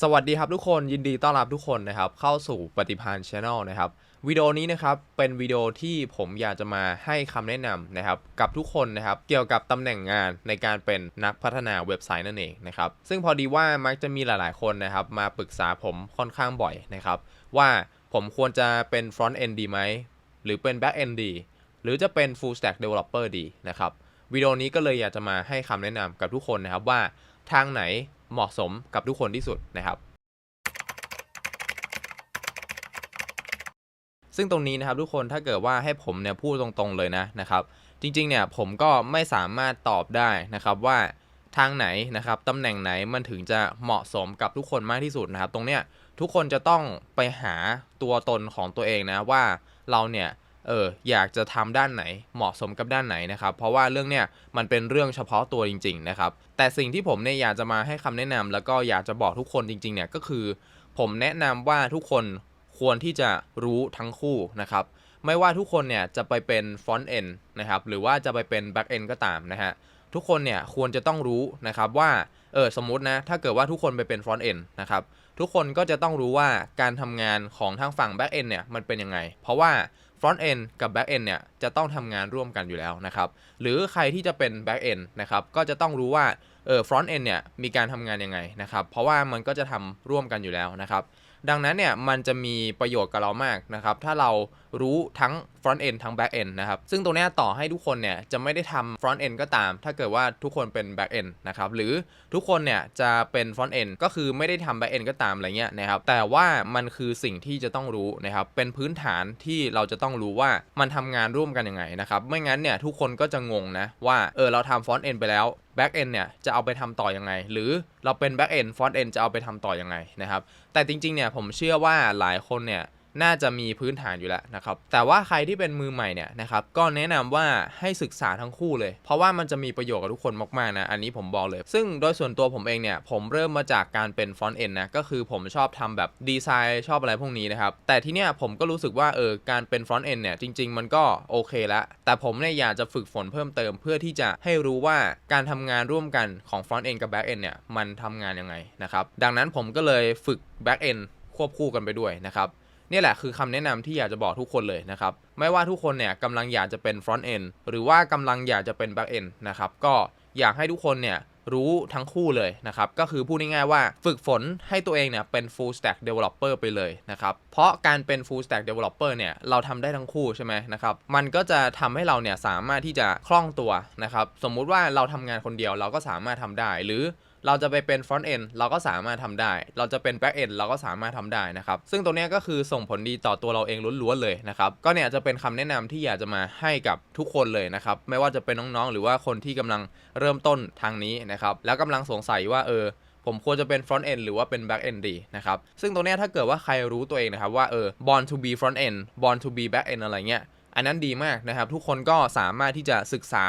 สวัสดีครับทุกคนยินดีต้อนรับทุกคนนะครับ เข้าสู่ปฏิพานช Channel นะครับวิดีโอนี้นะครับเป็นวิดีโอที่ผมอยากจะมาให้คำแนะนำนะครับกับทุกคนนะครับเกี่ยวกับตำแหน่งงานในการเป็นนักพัฒนาเว็บไซต์นั่นเองนะครับซึ่งพอดีว่ามักจะมีหลาย ๆ คนนะครับมาปรึกษาผมค่อนข้างบ่อยนะครับว่าผมควรจะเป็น front end ดีไหมหรือเป็น back end ดีหรือจะเป็น full stack developer ดีนะครับวิดีโอนี้ก็เลยอยากจะมาให้คำแนะนำกับทุกคนนะครับว่าทางไหน เหมาะสมกับทุกคนที่สุดนะครับ ซึ่งตรงนี้นะครับทุกคนถ้าเกิดว่าให้ผมเนี่ยพูดตรงๆเลยนะนะครับ จริงๆเนี่ยผมก็ไม่สามารถตอบได้นะครับว่าทางไหนนะครับตำแหน่งไหนมันถึงจะเหมาะสมกับทุกคนมากที่สุดนะครับ ตรงเนี้ยทุกคนจะต้องไปหาตัวตนของตัวเองนะว่าเราเนี่ย เอออยากจะทำด้านไหนเหมาะสมกับด้านไหนนะครับ เพราะว่าเรื่องเนี้ยมันเป็นเรื่องเฉพาะตัวจริง ๆ นะครับ แต่สิ่งที่ผมเนี่ยอยากจะมาให้คำแนะนำแล้วก็อยากจะบอกทุกคนจริงๆเนี่ยก็คือ ผมแนะนำว่าทุกคนควรที่จะรู้ทั้งคู่นะครับไม่ว่าทุกคนเนี่ยจะไปเป็น front end นนะครับหรือว่าจะไปเป็น back end ก็ตามนะฮะทุกคนเนี่ยควรจะต้องรู้นะครับว่าเออสมมตินะถ้าเกิดว่าทุกคนไปเป็น front end นนะครับทุกคนก็จะต้องรู้ว่าการทำงานของทางฝั่ง back end เนี่ยมันเป็นยังไง เพราะว่า front end กับ back end เนี่ยจะต้องทำงานร่วมกันอยู่แล้วนะครับ หรือใครที่จะเป็น back end นะครับก็จะต้องรู้ว่าเออ front end เนี่ยมีการทำงานยังไงนะครับ เพราะว่ามันก็จะทำร่วมกันอยู่แล้วนะครับ ดังนั้นเนี่ยมันจะมีประโยชน์กับเรามากนะครับ ถ้าเรา รู้ทั้ง front end ทั้ง back end นะครับ ซึ่งตรงนี้ต่อให้ทุกคนเนี่ยจะไม่ได้ทำ front end ก็ตาม ถ้าเกิดว่าทุกคนเป็น back end นะครับ หรือทุกคนเนี่ยจะเป็น front end ก็คือไม่ได้ทำ back end ก็ตามอะไรเงี้ยนะครับ แต่ว่ามันคือสิ่งที่จะต้องรู้นะครับ เป็นพื้นฐานที่เราจะต้องรู้ว่ามันทำงานร่วมกันยังไงนะครับ ไม่งั้นเนี่ยทุกคนก็จะงงนะว่าเออเราทำ front end ไปแล้ว back end เนี่ยจะเอาไปทำต่อยังไง หรือเราเป็น back end front end จะเอาไปทำต่อยังไงนะครับ แต่จริงๆเนี่ยผมเชื่อว่าหลายคนเนี่ย น่าจะมีพื้นฐานอยู่แล้วนะครับ แต่ว่าใครที่เป็นมือใหม่เนี่ยนะครับก็แนะนำว่าให้ศึกษาทั้งคู่เลย เพราะว่ามันจะมีประโยชน์กับทุกคนมากๆนะ อันนี้ผมบอกเลย ซึ่งโดยส่วนตัวผมเองเนี่ย ผมเริ่มมาจากการเป็น front end นนะ ก็คือผมชอบทำแบบดีไซน์ชอบอะไรพวกนี้นะครับ แต่ทีเนี้ยผมก็รู้สึกว่าเออการเป็น front end เนี่ยจริง ๆ มันก็โอเคแล้วแต่ผมเนี่ยอยากจะฝึกฝนเพิ่มเติม เพื่อที่จะให้รู้ว่าการทำงานร่วมกันของ front end กับ back end เนี่ยมันทำงานยังไงนะครับดังนั้นผมก็เลยฝึก back end ควบคู่กันไปด้วยนะครับ นี่แหละคือคำแนะนำที่อยากจะบอกทุกคนเลยนะครับ ไม่ว่าทุกคนเนี่ยกำลังอยากจะเป็น front end หรือว่ากำลังอยากจะเป็น back end นะครับ ก็อยากให้ทุกคนเนี่ยรู้ทั้งคู่เลยนะครับ ก็คือพูดง่ายๆว่าฝึกฝนให้ตัวเองเนี่ยเป็น full stack developer ไปเลยนะครับ เพราะการเป็น full stack developer เนี่ยเราทำได้ทั้งคู่ใช่ไหมนะครับ มันก็จะทำให้เราเนี่ยสามารถที่จะคล่องตัวนะครับ สมมุติว่าเราทำงานคนเดียวเราก็สามารถทำได้หรือ เราจะไปเป็น front end เราก็สามารถทำได้ เราจะเป็น back end เราก็สามารถทำได้นะครับ ซึ่งตรงนี้ก็คือส่งผลดีต่อตัวเราเองล้วนๆเลยนะครับ ก็เนี่ยจะเป็นคำแนะนำที่อยากจะมาให้กับทุกคนเลยนะครับ ไม่ว่าจะเป็นน้องๆ หรือว่าคนที่กำลังเริ่มต้นทางนี้นะครับ แล้วกำลังสงสัยว่าเออผมควรจะเป็น front end หรือว่าเป็น back end ดีนะครับ ซึ่งตรงนี้ถ้าเกิดว่าใครรู้ตัวเองนะครับว่าเออ born to be front end born to be back end อะไรเงี้ย อันนั้นดีมากนะครับ ทุกคนก็สามารถที่จะศึกษา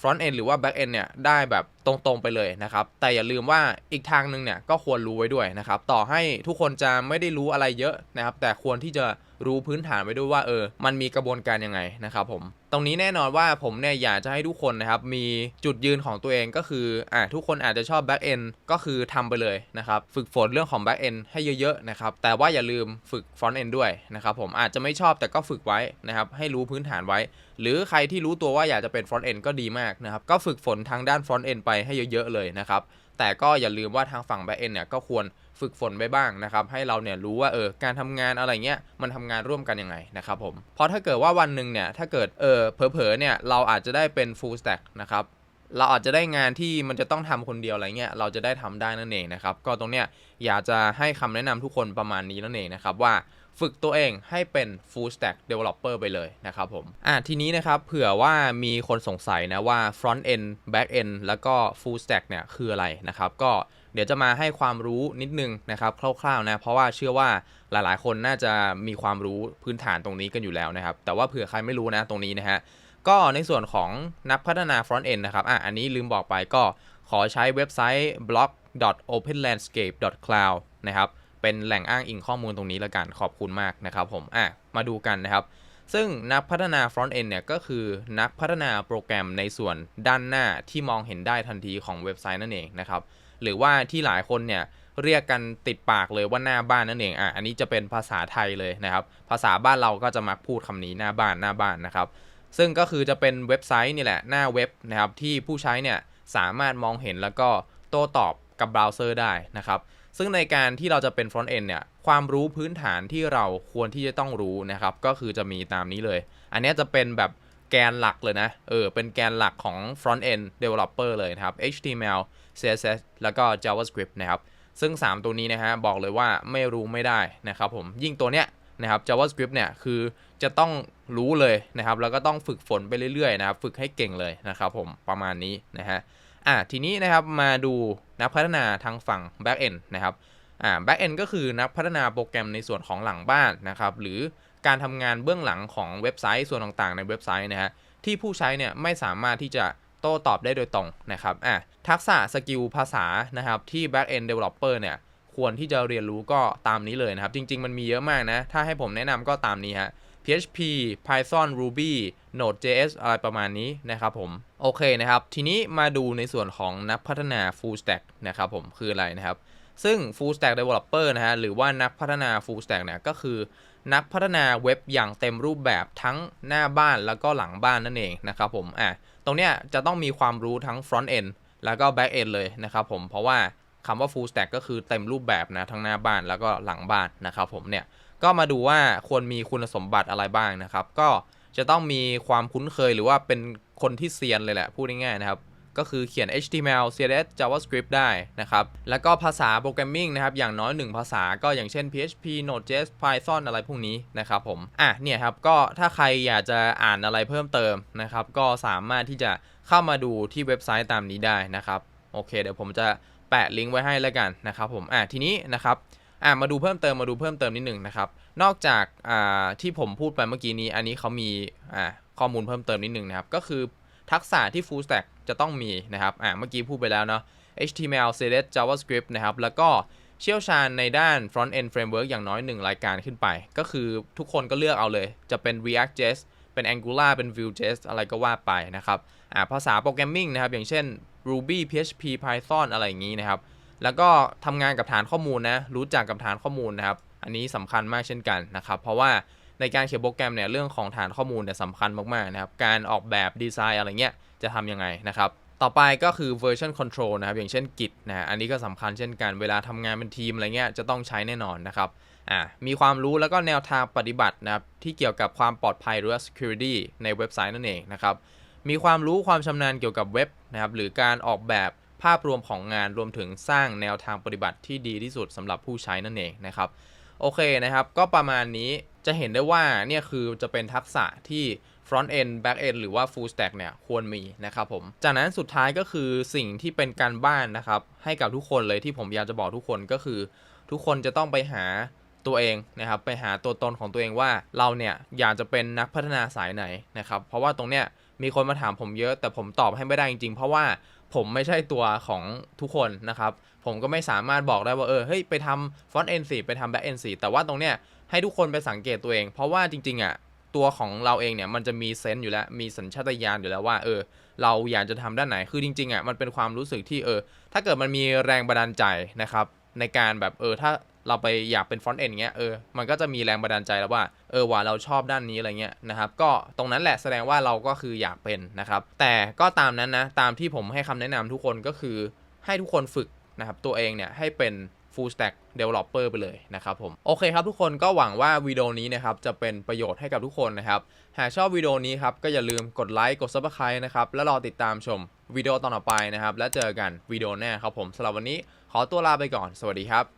front end หรือว่า back end เนี่ยได้แบบตรงๆไปเลยนะครับ แต่อย่าลืมว่าอีกทางหนึ่งเนี่ยก็ควรรู้ไว้ด้วยนะครับ ต่อให้ทุกคนจะไม่ได้รู้อะไรเยอะนะครับ แต่ควรที่จะรู้พื้นฐานไว้ด้วยว่าเออ มันมีกระบวนการยังไงนะครับผม ตรงนี้แน่นอนว่าผมเนี่ยอยากจะให้ทุกคนนะครับ มีจุดยืนของตัวเองก็คืออ่าทุกคนอาจจะชอบ back end ก็คือทำไปเลยนะครับ ฝึกฝนเรื่องของ back end ให้เยอะๆนะครับ แต่ว่าอย่าลืมฝึก front end ด้วยนะครับผมอาจจะไม่ชอบแต่ก็ฝึกไว้นะครับ ให้รู้พื้นฐานไว้ หรือใครที่รู้ตัวว่าอยากจะเป็น front end ก็ดีมากนะครับ ก็ฝึกฝนทางด้าน front end ไปให้เยอะๆเลยนะครับ แต่ก็อย่าลืมว่าทางฝั่ง back end เนี่ยก็ควรฝึกฝนไปบ้างนะครับ ให้เราเนี่ยรู้ว่าเออการทำงานอะไรเงี้ยมันทำงานร่วมกันยังไงนะครับผม เพราะถ้าเกิดว่าวันหนึ่งเนี่ยถ้าเกิดเออเผลอๆเนี่ยเราอาจจะได้เป็น full stack นะครับเราอาจจะได้งานที่มันจะต้องทำคนเดียวอะไรเงี้ยเราจะได้ทำได้นั่นเองนะครับ ก็ตรงเนี้ยอยากจะให้คำแนะนำทุกคนประมาณนี้นั่นเองนะครับว่า ฝึกตัวเองให้เป็น full stack developer ไปเลยนะครับผมอะทีนี้นะครับเผื่อว่ามีคนสงสัยนะว่า front end back end แล้วก็ full stack เนี่ยคืออะไรนะครับก็เดี๋ยวจะมาให้ความรู้นิดนึงนะครับคร่าวๆนะเพราะว่าเชื่อว่าหลายๆ คนน่าจะมีความรู้พื้นฐานตรงนี้กันอยู่แล้วนะครับแต่ว่าเผื่อใครไม่รู้นะตรงนี้นะฮะก็ในส่วนของนักพัฒนา front end นะครับอะอันนี้ลืมบอกไปก็ขอใช้เว็บไซต์ blog.openlandscape.cloud นะครับ เป็นแหล่งอ้างอิงข้อมูลตรงนี้ละกันขอบคุณมากนะครับผมอะมาดูกันนะครับ ซึ่งนักพัฒนา front end เนี่ยก็คือนักพัฒนาโปรแกรมในส่วนด้านหน้าที่มองเห็นได้ทันทีของเว็บไซต์นั่นเองนะครับหรือว่าที่หลายคนเนี่ยเรียกกันติดปากเลยว่าหน้าบ้านนั่นเอง อะ อันนี้จะเป็นภาษาไทยเลยนะครับ ภาษาบ้านเราก็จะมักพูดคำนี้หน้าบ้านหน้าบ้านนะครับ ซึ่งก็คือจะเป็นเว็บไซต์นี่แหละ หน้าเว็บนะครับที่ผู้ใช้เนี่ยสามารถมองเห็นแล้วก็โต้ตอบกับเบราว์เซอร์ได้นะครับ ซึ่งในการที่เราจะเป็น front end เนี่ย ความรู้พื้นฐานที่เราควรที่จะต้องรู้นะครับ ก็คือจะมีตามนี้เลย อันนี้จะเป็นแบบแกนหลักเลยนะ เออ เป็นแกนหลักของ front end developer เลยนะครับ HTML CSS แล้วก็ JavaScript นะครับ ซึ่ง 3 ตัวนี้นะฮะ บอกเลยว่าไม่รู้ไม่ได้นะครับผม ยิ่งตัวเนี้ยนะครับ JavaScript เนี่ย คือจะต้องรู้เลยนะครับ แล้วก็ต้องฝึกฝนไปเรื่อยๆนะครับ ฝึกให้เก่งเลยนะครับผม ประมาณนี้นะฮะ อะทีนี้นะครับมาดูนักพัฒนาทางฝั่ง Back End นะครับอ่า Back End ก็คือนักพัฒนาโปรแกรมในส่วนของหลังบ้านนะครับหรือการทำงานเบื้องหลังของเว็บไซต์ส่วนต่างๆ ในเว็บไซต์นะฮะที่ผู้ใช้เนี่ยไม่สามารถที่จะโต้ตอบได้โดยตรงนะครับอะทักษะสกิลภาษานะครับที่ Back End Developer เนี่ยควรที่จะเรียนรู้ก็ตามนี้เลยนะครับ จริง ๆ มันมีเยอะมากนะ ถ้าให้ผมแนะนำก็ตามนี้ฮะ PHP Python Ruby Node.js อะไรประมาณนี้นะครับผม โอเคนะครับ ทีนี้มาดูในส่วนของนักพัฒนา Full Stack นะครับผมคืออะไรนะครับ ซึ่ง Full Stack Developer นะฮะหรือว่านักพัฒนา Full Stack เนี่ยก็คือ นักพัฒนาเว็บอย่างเต็มรูปแบบทั้งหน้าบ้านแล้วก็หลังบ้านนั่นเองนะครับผมอะตรงเนี้ยจะต้องมีความรู้ทั้ง Front End แล้วก็ Back End เลยนะครับผมเพราะว่าคำว่า Full Stack ก็คือเต็มรูปแบบนะทั้งหน้าบ้านแล้วก็หลังบ้านนะครับผมเนี่ย ก็มาดูว่าควรมีคุณสมบัติอะไรบ้างนะครับ ก็จะต้องมีความคุ้นเคยหรือว่าเป็นคนที่เซียนเลยแหละ พูดง่ายๆนะครับก็คือเขียน HTML CSS JavaScript ได้นะครับ แล้วก็ภาษาโปรแกรมมิ่งนะครับ อย่างน้อย 1 ภาษาก็อย่างเช่น PHP Node.js Python อะไรพวกนี้นะครับผม อะ เนี่ยครับ ก็ถ้าใครอยากจะอ่านอะไรเพิ่มเติมนะครับ ก็สามารถที่จะเข้ามาดูที่เว็บไซต์ตามนี้ได้นะครับ โอเค เดี๋ยวผมจะแปะลิงก์ไว้ให้แล้วกันนะครับผม อะ ทีนี้นะครับ อะมาดูเพิ่มเติมมาดูเพิ่มเติมนิดหนึ่งนะครับ นอกจากอ่าที่ผมพูดไปเมื่อกี้นี้ อันนี้เขามีอ่าข้อมูลเพิ่มเติมนิดหนึ่งนะครับ ก็คือทักษะที่ full stack จะต้องมีนะครับอ่าเมื่อกี้พูดไปแล้วเนาะ HTML CSS JavaScript นะครับ แล้วก็เชี่ยวชาญในด้าน front end framework อย่างน้อย 1 รายการขึ้นไป ก็คือทุกคนก็เลือกเอาเลย จะเป็น React.js เป็น Angular เป็น Vue.js อะไรก็ว่าไปนะครับอ่าภาษาโปรแกรมมิ่งนะครับ อย่างเช่น Ruby PHP Python อะไรอย่างนี้นะครับ แล้วก็ทำงานกับฐานข้อมูลนะรู้จักกับฐานข้อมูลนะครับ อันนี้สำคัญมากเช่นกันนะครับเพราะว่าในการเขียนโปรแกรมเนี่ยเรื่องของฐานข้อมูลเนี่ยสำคัญมากๆนะครับการออกแบบดีไซน์อะไรเงี้ยจะทำยังไงนะครับต่อไปก็คือ version control นะครับ อย่างเช่น Git นะฮะอันนี้ก็สำคัญเช่นกันเวลาทำงานเป็นทีมอะไรเงี้ยจะต้องใช้แน่นอนนะครับอ่ามีความรู้แล้วก็แนวทางปฏิบัตินะครับ ที่เกี่ยวกับความปลอดภัยหรือว่า security ในเว็บไซต์นั่นเองนะครับ มีความรู้ความชำนาญเกี่ยวกับเว็บนะครับ หรือการออกแบบ ภาพรวมของงานรวมถึงสร้างแนวทางปฏิบัติที่ดีที่สุดสำหรับผู้ใช้นั่นเองนะครับโอเคนะครับ ก็ประมาณนี้จะเห็นได้ว่าเนี่ยคือจะเป็นทักษะที่ front end back end หรือว่า full stack เนี่ยควรมีนะครับผม จากนั้นสุดท้ายก็คือสิ่งที่เป็นการบ้านนะครับ ให้กับทุกคนเลยที่ผมอยากจะบอกทุกคนก็คือ ทุกคนจะต้องไปหาตัวเองนะครับไปหาตัวตนของตัวเองว่าเราเนี่ยอยากจะเป็นนักพัฒนาสายไหนนะครับเพราะว่าตรงเนี้ยมีคนมาถามผมเยอะแต่ผมตอบให้ไม่ได้จริงๆ เพราะว่า ผมไม่ใช่ตัวของทุกคนนะครับ ผมก็ไม่สามารถบอกได้ว่าเออเฮ้ยไปทำ front end สิไปทำ back end สิแต่ว่าตรงเนี้ยให้ทุกคนไปสังเกตตัวเอง เพราะว่าจริงๆอะตัวของเราเองเนี่ยมันจะมีเซนต์อยู่แล้วมีสัญชาตญาณอยู่แล้วว่าเออ เราอยากจะทำด้านไหนคือจริงๆอะมันเป็นความรู้สึกที่เออ ถ้าเกิดมันมีแรงบันดาลใจนะครับ ในการแบบเออถ้า เราไปอยากเป็นฟอนต์เอ็นเงี้ยเออมันก็จะมีแรงบันดาลใจแล้วว่าเออว่าเราชอบด้านนี้อะไรเงี้ยนะครับก็ตรงนั้นแหละแสดงว่าเราก็คืออยากเป็นนะครับแต่ก็ตามนั้นนะตามที่ผมให้คำแนะนำทุกคนก็คือให้ทุกคนฝึกนะครับตัวเองเนี่ยให้เป็น full stack developer ไปเลยนะครับผมโอเคครับทุกคนก็หวังว่าวิดีโอนี้นะครับจะเป็นประโยชน์ให้กับทุกคนนะครับหากชอบวิดีโอนี้ครับก็อย่าลืมกดไลค์กด subscribe นะครับแล้วรอติดตามชมวิดีโอตอนต่อไปนะครับ แล้วเจอกันวิดีโอหน้าครับผมสำหรับวันนี้ขอตัวลาไปก่อน สวัสดีครับ